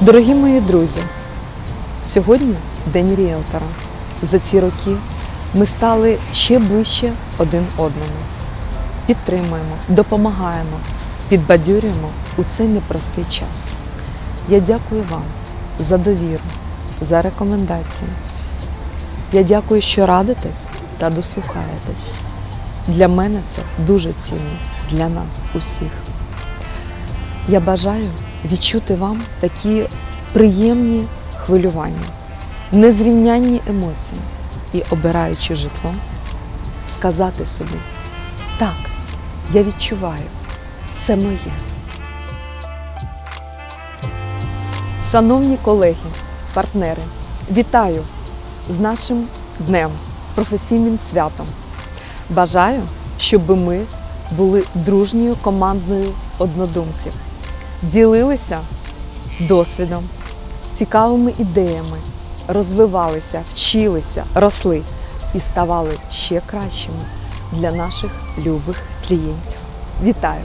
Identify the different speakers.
Speaker 1: Дорогі мої друзі, сьогодні День ріелтора. За ці роки ми стали ще ближче один одному. Підтримуємо, допомагаємо, підбадьорюємо у цей непростий час. Я дякую вам за довіру, за рекомендації. Я дякую, що радитесь та дослухаєтесь. Для мене це дуже цінно, для нас усіх. Я бажаю відчути вам такі приємні хвилювання, незрівнянні емоції і, обираючи житло, сказати собі: так, я відчуваю, це моє. Шановні колеги, партнери, вітаю з нашим днем, професійним святом. Бажаю, щоб ми були дружньою командою однодумців, ділилися досвідом, цікавими ідеями, розвивалися, вчилися, росли і ставали ще кращими для наших любих клієнтів. Вітаю!